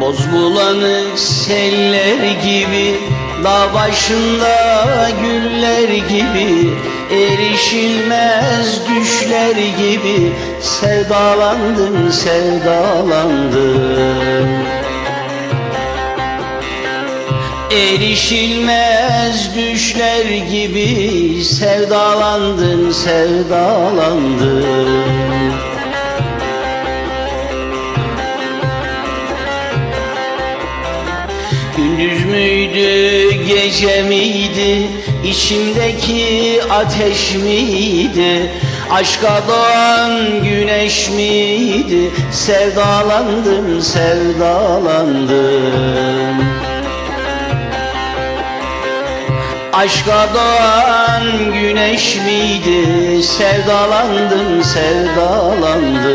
Boz bulanık seller gibi Dağ başında güller gibi Erişilmez düşler gibi Sevdalandım, sevdalandım. Erişilmez düşler gibi Sevdalandım, sevdalandım Gündüz müydü, gece miydi, içimdeki ateş miydi? Aşka doğan güneş miydi? Sevdalandım, sevdalandım. Aşka doğan güneş miydi? Sevdalandım, sevdalandım.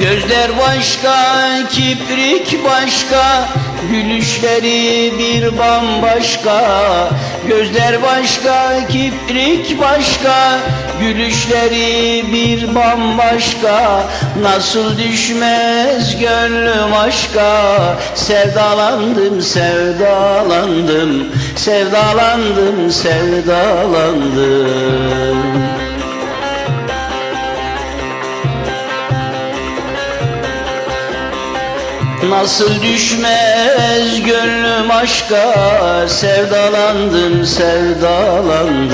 Gözler başka, kibrik başka Gülüşleri bir bambaşka. Gözler başka, kibrik başka Gülüşleri bir bambaşka. Nasıl düşmez gönlüm aşka? Sevdalandım, sevdalandım Sevdalandım, sevdalandım Nasıl düşmez gönlüm aşka? Sevdalandım, sevdalandım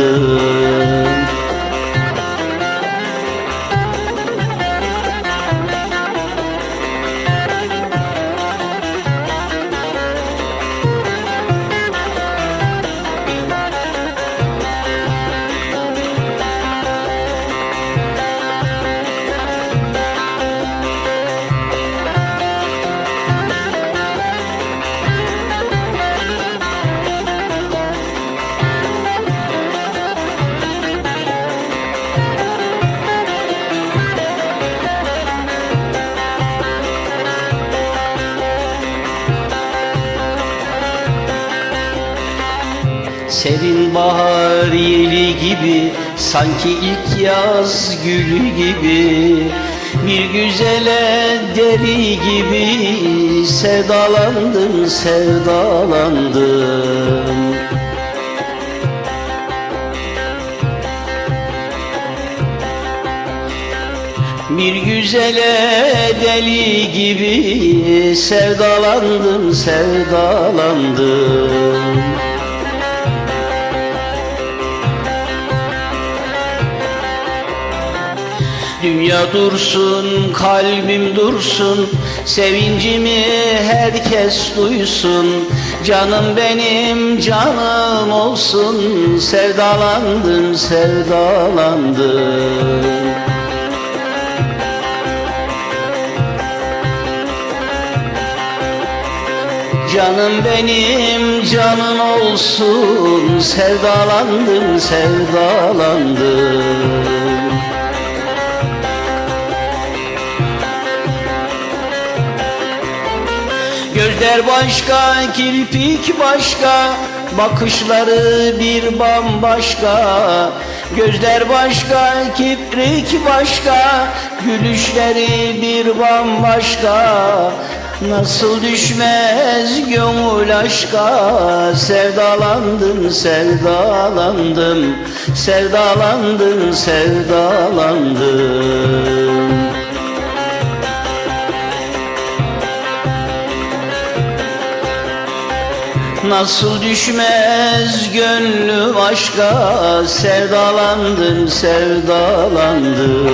Serin bahar yeli gibi Sanki ilk yaz gülü gibi. Bir güzele deri gibi Sevdalandım, sevdalandım Bir güzele deli gibi Sevdalandım, sevdalandım Dünya dursun, kalbim dursun Sevincimi herkes duysun. Canım benim canım olsun Sevdalandım, sevdalandım. Canım benim canım olsun Sevdalandım, sevdalandım Gözler başka, kirpik başka Bakışları bir bambaşka. Gözler başka, kibrik başka Gülüşleri bir bambaşka. Nasıl düşmez gönül aşka? Sevdalandım, sevdalandım Sevdalandım, sevdalandım Nasıl düşmez gönlüm aşka Sevdalandım, sevdalandım